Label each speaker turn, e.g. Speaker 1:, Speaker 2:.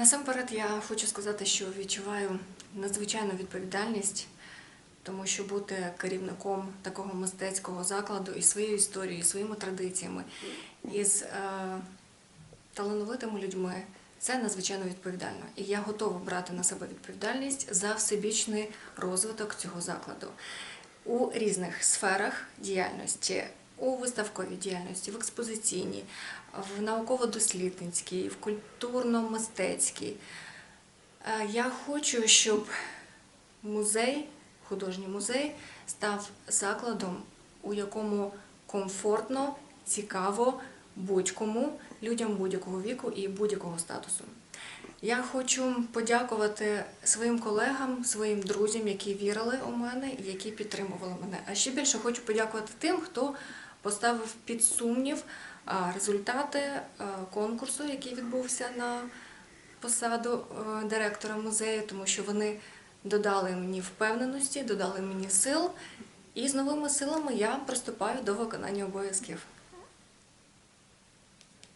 Speaker 1: Насамперед я хочу сказати, що відчуваю надзвичайну відповідальність, тому що бути керівником такого мистецького закладу і своєю історією, і своїми традиціями, із е, талановитими людьми, це надзвичайно відповідально. І я готова брати на себе відповідальність за всебічний розвиток цього закладу у різних сферах діяльності. У виставковій діяльності, в експозиційній, в науково-дослідницькій, в культурно-мистецькій. Е, Я хочу, щоб музей, художній музей, став закладом, у якому комфортно, цікаво будь-кому, людям будь-якого віку і будь-якого статусу. Я хочу подякувати своїм колегам, своїм друзям, які вірили у мене і які підтримували мене. А ще більше хочу подякувати тим, хто поставив під сумнів результати конкурсу, який відбувся на посаду директора музею, тому що вони додали мені впевненості, додали мені сил, і з новими силами я приступаю до виконання обов'язків.